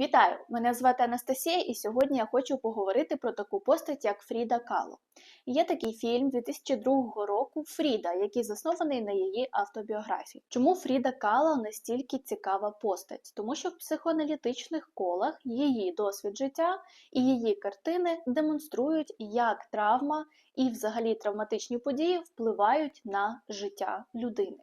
Вітаю! Мене звати Анастасія, і сьогодні я хочу поговорити про таку постать, як Фріда Кало. Є такий фільм 2002 року Фріда, який заснований на її автобіографії. Чому Фріда Кало настільки цікава постать? Тому що в психоаналітичних колах її досвід життя і її картини демонструють, як травма і взагалі травматичні події впливають на життя людини.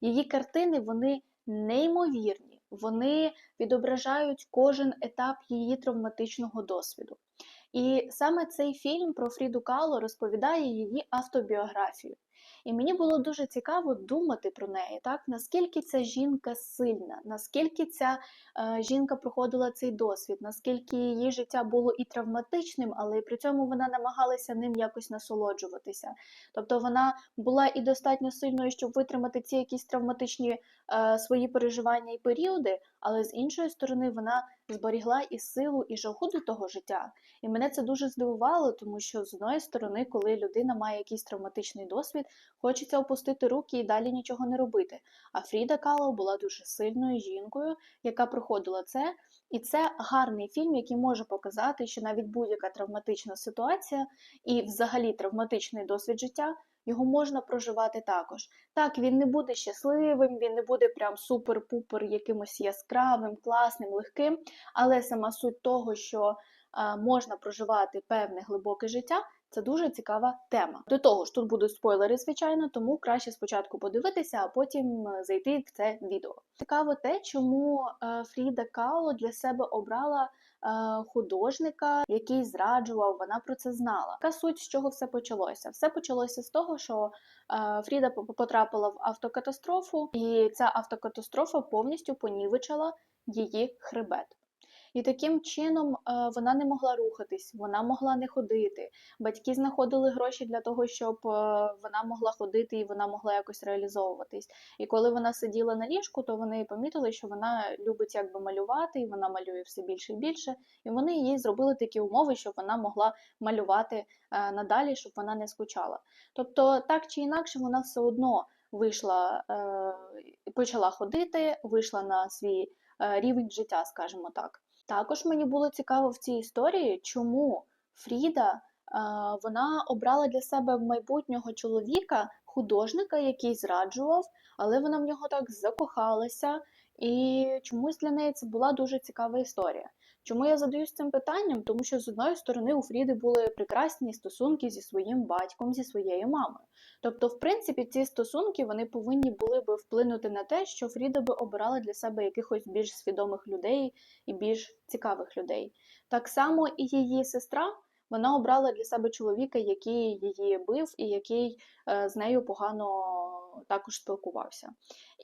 Її картини вони неймовірні вони відображають кожен етап її травматичного досвіду. І саме цей фільм про Фріду Кало розповідає її автобіографію. І мені було дуже цікаво думати про неї, так наскільки ця жінка сильна, наскільки ця е, жінка проходила цей досвід, наскільки її життя було і травматичним, але при цьому вона намагалася ним якось насолоджуватися. Тобто вона була і достатньо сильною, щоб витримати ці якісь травматичні е, свої переживання і періоди, але з іншої сторони вона зберігла і силу, і жагу до того життя. І мене це дуже здивувало, тому що з одної сторони, коли людина має якийсь травматичний досвід, хочеться опустити руки і далі нічого не робити. А Фріда Кало була дуже сильною жінкою, яка проходила це. І це гарний фільм, який може показати, що навіть будь-яка травматична ситуація і взагалі травматичний досвід життя. Його можна проживати також. Так, він не буде щасливим, він не буде прям супер-пупер якимось яскравим, класним, легким, але сама суть того, що а, можна проживати певне глибоке життя, це дуже цікава тема. До того ж, тут будуть спойлери, звичайно, тому краще спочатку подивитися, а потім зайти в це відео. Цікаво те, чому Фріда Као для себе обрала. Художника, який зраджував, вона про це знала. Яка суть з чого все почалося? Все почалося з того, що Фріда потрапила в автокатастрофу, і ця автокатастрофа повністю понівечила її хребет. І таким чином е, вона не могла рухатись, вона могла не ходити. Батьки знаходили гроші для того, щоб е, вона могла ходити і вона могла якось реалізовуватись. І коли вона сиділа на ліжку, то вони помітили, що вона любить якби малювати, і вона малює все більше і більше. І вони їй зробили такі умови, щоб вона могла малювати е, надалі, щоб вона не скучала. Тобто, так чи інакше, вона все одно вийшла, почала ходити, вийшла на свій рівень життя, скажімо так. Також мені було цікаво в цій історії, чому Фріда вона обрала для себе майбутнього чоловіка, художника, який зраджував, але вона в нього так закохалася, і чомусь для неї це була дуже цікава історія. Чому я задаюсь цим питанням? Тому що з одної сторони у Фріди були прекрасні стосунки зі своїм батьком, зі своєю мамою. Тобто, в принципі, ці стосунки вони повинні були би вплинути на те, що Фріда би обирала для себе якихось більш свідомих людей і більш цікавих людей. Так само і її сестра. Вона обрала для себе чоловіка, який її бив і який е, з нею погано також спілкувався.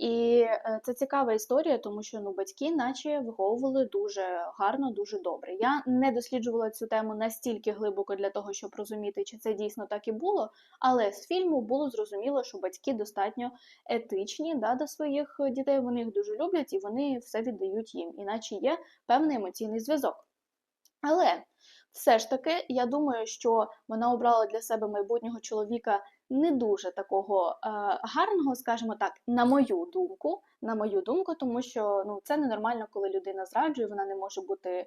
І е, це цікава історія, тому що ну, батьки, наче виховували дуже гарно, дуже добре. Я не досліджувала цю тему настільки глибоко для того, щоб розуміти, чи це дійсно так і було. Але з фільму було зрозуміло, що батьки достатньо етичні да, до своїх дітей. Вони їх дуже люблять і вони все віддають їм, іначе є певний емоційний зв'язок. Але все ж таки, я думаю, що вона обрала для себе майбутнього чоловіка не дуже такого е, гарного, скажімо так, на мою думку, на мою думку, тому що ну це ненормально, коли людина зраджує, вона не може бути е,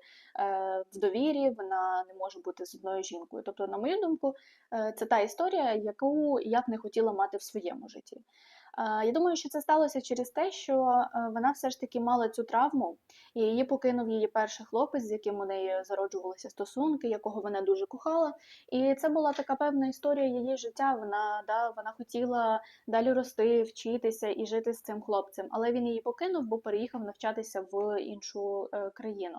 в довірі, вона не може бути з одною жінкою. Тобто, на мою думку, е, це та історія, яку я б не хотіла мати в своєму житті. Я думаю, що це сталося через те, що е, вона все ж таки мала цю травму, і її покинув її перший хлопець, з яким у неї зароджувалися стосунки, якого вона дуже кохала. І це була така певна історія її життя. Вона да, вона хотіла далі рости, вчитися і жити з цим хлопцем, але він її покинув, бо переїхав навчатися в іншу е, країну.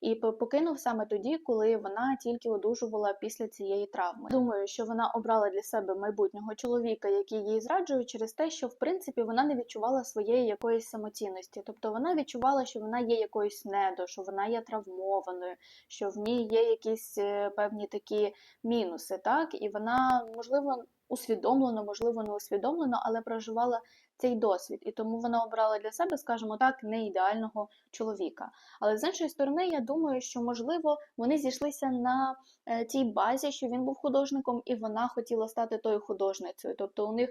І покинув саме тоді, коли вона тільки одужувала після цієї травми. Думаю, що вона обрала для себе майбутнього чоловіка, який її зраджує, через те, що в принципі вона не відчувала своєї якоїсь самоцінності. Тобто вона відчувала, що вона є якоюсь недо, що вона є травмованою, що в ній є якісь е, певні такі мінуси, так і вона можливо усвідомлено, можливо, не усвідомлено, але проживала цей досвід. І тому вона обрала для себе, скажімо так, не ідеального чоловіка. Але з іншої сторони, я думаю, що можливо вони зійшлися на е, тій базі, що він був художником, і вона хотіла стати тою художницею. Тобто у них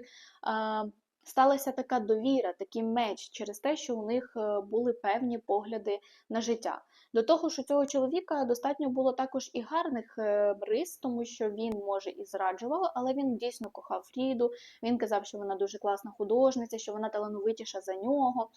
сталася така довіра, такий меч через те, що у них е, були певні погляди на життя. До того ж, у цього чоловіка достатньо було також і гарних е, рис, тому що він може і зраджував, але він дійсно кохав Фріду. Він казав, що вона дуже класна художниця, що вона талановитіша за нього.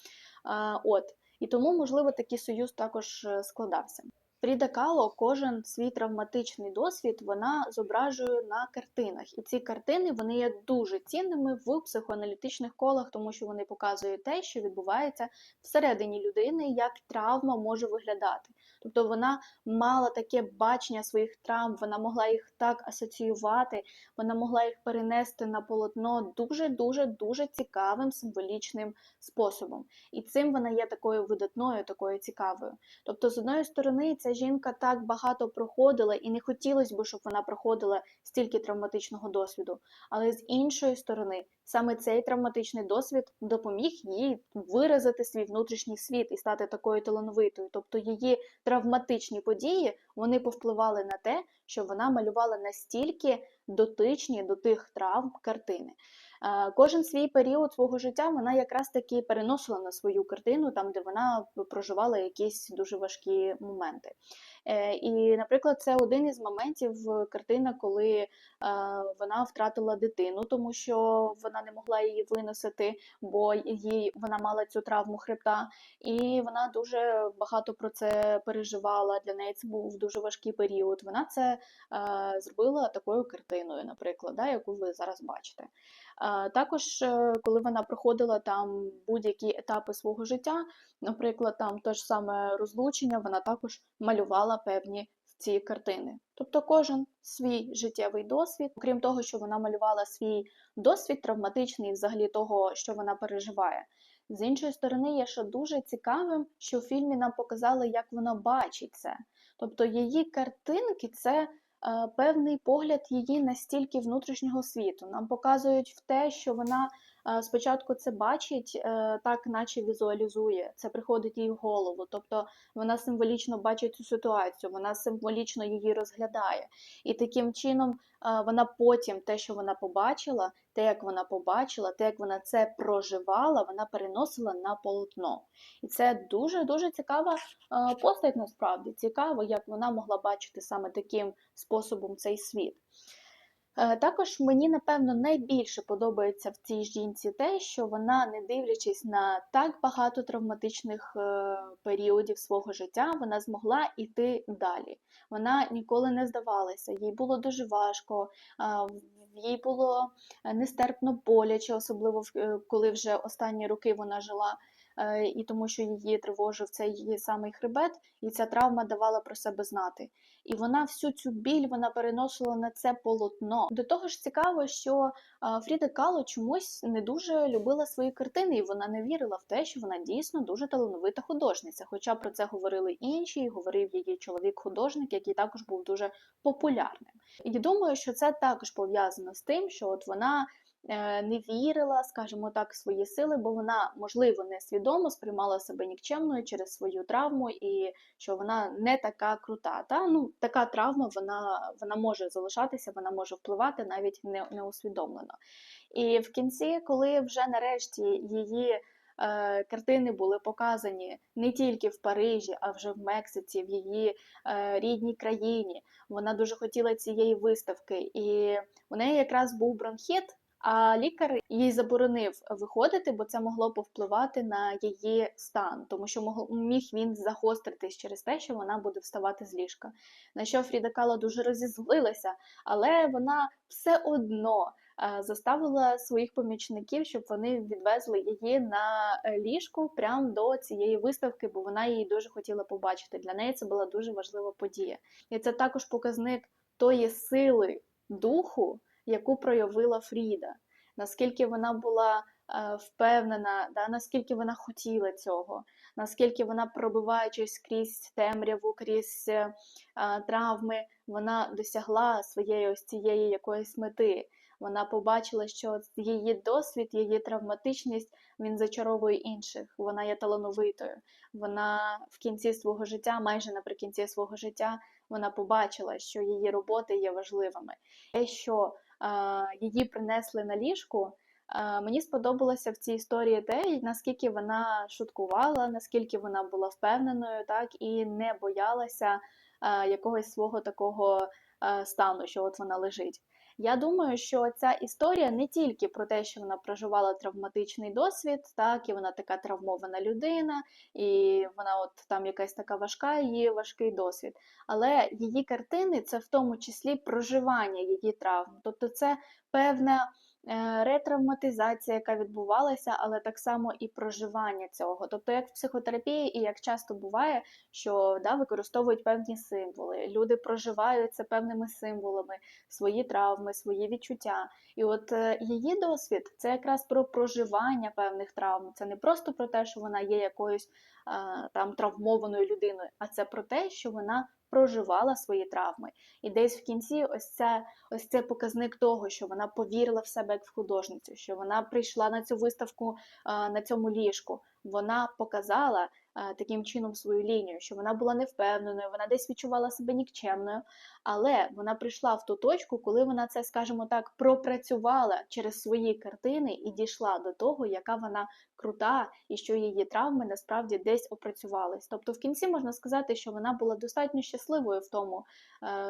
От і тому, можливо, такий союз також е, складався. Фріда Кало кожен свій травматичний досвід вона зображує на картинах, і ці картини вони є дуже цінними в психоаналітичних колах, тому що вони показують те, що відбувається всередині людини, як травма може виглядати. Тобто вона мала таке бачення своїх травм, вона могла їх так асоціювати, вона могла їх перенести на полотно дуже дуже дуже цікавим символічним способом. І цим вона є такою видатною, такою цікавою. Тобто, з одної сторони, жінка так багато проходила, і не хотілося б, щоб вона проходила стільки травматичного досвіду. Але з іншої сторони, саме цей травматичний досвід допоміг їй виразити свій внутрішній світ і стати такою талановитою. Тобто її травматичні події вони повпливали на те, що вона малювала настільки дотичні до тих травм картини. Е, Кожен свій період свого життя вона якраз таки переносила на свою картину, там де вона проживала якісь дуже важкі моменти. Е, І, наприклад, це один із моментів е, картина, коли вона втратила дитину, тому що вона не могла її виносити, бо їй вона мала цю травму хребта, і вона дуже багато про це переживала. Для неї це був дуже важкий період. Вона це е, зробила такою картиною, наприклад, да, яку ви зараз бачите. Е, Також, е, коли вона проходила там будь-які етапи свого життя, наприклад, там те ж саме розлучення, вона також малювала певні ці картини. Тобто кожен свій життєвий досвід, окрім того, що вона малювала свій досвід травматичний, взагалі того, що вона переживає. З іншої сторони, є ще дуже цікавим, що в фільмі нам показали, як вона бачить це. Тобто її картинки це е, певний погляд її настільки внутрішнього світу. Нам показують в те, що вона спочатку це бачить, е, так наче візуалізує, це приходить їй в голову. Тобто вона символічно бачить цю ситуацію, вона символічно її розглядає. І таким чином е, вона потім те, що вона побачила, те, як вона побачила, те, як вона це проживала, вона переносила на полотно. І це дуже-дуже цікава е, постать насправді. Цікаво, як вона могла бачити саме таким способом цей світ. Е, Також мені, напевно, найбільше подобається в цій жінці те, що вона, не дивлячись на так багато травматичних е, періодів свого життя, вона змогла йти далі. Вона ніколи не здавалася, їй було дуже важко, їй було е, нестерпно боляче, особливо коли вже останні роки вона жила. Е, І тому, що її тривожив цей самий хребет, і ця травма давала про себе знати. І вона всю цю біль вона переносила на це полотно. До того ж, цікаво, що Фріда Кало чомусь не дуже любила свої картини, і вона не вірила в те, що вона дійсно дуже талановита художниця. Хоча про це говорили інші, і говорив її чоловік-художник, який також був дуже популярним. І думаю, що це також пов'язано з тим, що от вона. Е, Не вірила, скажімо так, в свої сили, бо вона, можливо, несвідомо сприймала себе нікчемною через свою травму, і що вона не така крута. Та? Ну, така травма вона, вона може залишатися, вона може впливати навіть не, неусвідомлено. І в кінці, коли вже нарешті її е, картини були показані не тільки в Парижі, а вже в Мексиці, в її е, рідній країні, вона дуже хотіла цієї виставки, і у неї якраз був бронхіт. А лікар їй заборонив виходити, бо це могло повпливати на її стан, тому що мог- міг він загостритись через те, що вона буде вставати з ліжка. На що Фріда Кало дуже розізлилася, але вона все одно е, заставила своїх помічників, щоб вони відвезли її на е, ліжку прямо до цієї виставки, бо вона її дуже хотіла побачити. Для неї це була дуже важлива подія. І це також показник тої сили духу, яку проявила Фріда, наскільки вона була е, впевнена, да, наскільки вона хотіла цього, наскільки вона, пробиваючись крізь темряву, крізь е, е, травми, вона досягла своєї ось цієї якоїсь мети. Вона побачила, що її досвід, її травматичність він зачаровує інших. Вона є талановитою. Вона в кінці свого життя, майже наприкінці свого життя, вона побачила, що її роботи є важливими. Те, що її принесли на ліжку, Мені сподобалося в цій історії те, наскільки вона шуткувала, наскільки вона була впевненою, так і не боялася якогось свого такого стану, що от вона лежить. Я думаю, що ця історія не тільки про те, що вона проживала травматичний досвід, так і вона така травмована людина, і вона от там якась така важка, її важкий досвід. Але її картини це в тому числі проживання її травм. Тобто це певна ретравматизація, яка відбувалася, але так само і проживання цього. Тобто, як в психотерапії, і як часто буває, що да, використовують певні символи. Люди проживають це певними символами, свої травми, свої відчуття. І от е, її досвід це якраз про проживання певних травм. Це не просто про те, що вона є якоюсь е, там травмованою людиною, а це про те, що вона проживала свої травми. І десь в кінці ось це ось це показник того, що вона повірила в себе як в художницю, що вона прийшла на цю виставку на цьому ліжку. Вона показала е, таким чином свою лінію, що вона була невпевненою, вона десь відчувала себе нікчемною, але вона прийшла в ту точку, коли вона це, скажімо так, пропрацювала через свої картини і дійшла до того, яка вона крута, і що її травми насправді десь опрацювались. Тобто, в кінці можна сказати, що вона була достатньо щасливою в тому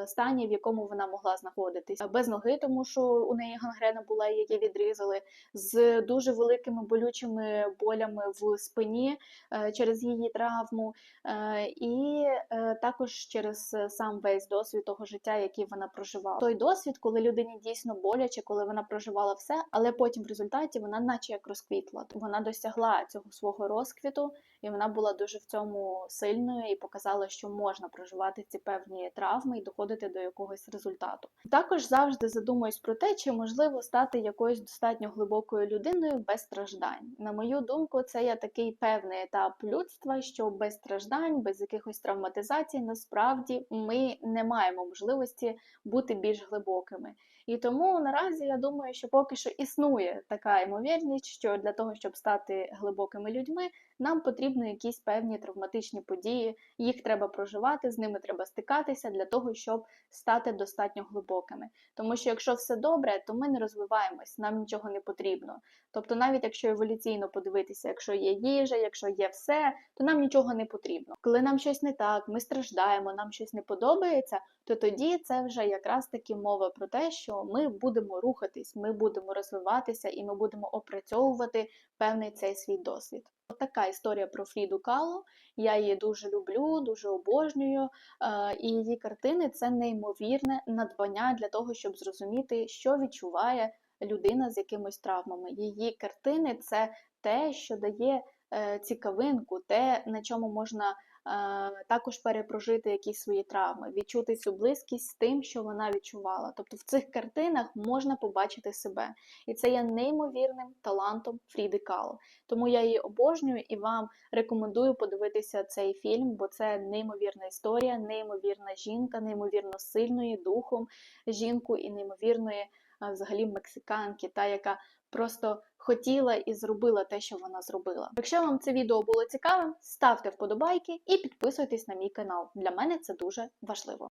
стані, в якому вона могла знаходитись. Без ноги, тому що у неї гангрена була, її відрізали, з дуже великими болючими болями в спині е, через її травму, е, і е, також через е, сам весь досвід того життя, який вона проживала. Той досвід, коли людині дійсно боляче, коли вона проживала все, але потім в результаті вона, наче як розквітла. Вона досягла цього свого розквіту, і вона була дуже в цьому сильною і показала, що можна проживати ці певні травми і доходити до якогось результату. Також завжди задумуюсь про те, чи можливо стати якоюсь достатньо глибокою людиною без страждань. На мою думку, це є такий певний етап людства, що без страждань, без якихось травматизацій, насправді ми не маємо можливості бути більш глибокими. І тому наразі я думаю, що поки що існує така ймовірність, що для того, щоб стати глибокими людьми, нам потрібні якісь певні травматичні події, їх треба проживати, з ними треба стикатися для того, щоб стати достатньо глибокими. Тому що якщо все добре, то ми не розвиваємось, нам нічого не потрібно. Тобто, навіть якщо еволюційно подивитися, якщо є їжа, якщо є все, то нам нічого не потрібно. Коли нам щось не так, ми страждаємо, нам щось не подобається, то тоді це вже якраз таки мова про те, що ми будемо рухатись, ми будемо розвиватися і ми будемо опрацьовувати певний цей свій досвід. Така історія про Фріду Кало. Я її дуже люблю, дуже обожнюю. І її картини це неймовірне надбання для того, щоб зрозуміти, що відчуває людина з якимись травмами. Її картини це те, що дає е, цікавинку, те, на чому можна також перепрожити якісь свої травми, відчути цю близькість з тим, що вона відчувала. Тобто в цих картинах можна побачити себе. І це є неймовірним талантом Фріди Кало. Тому я її обожнюю і вам рекомендую подивитися цей фільм, бо це неймовірна історія, неймовірна жінка, неймовірно сильної духом жінку і неймовірної взагалі мексиканки, та яка просто хотіла і зробила те, що вона зробила. Якщо вам це відео було цікавим, ставте вподобайки і підписуйтесь на мій канал. Для мене це дуже важливо.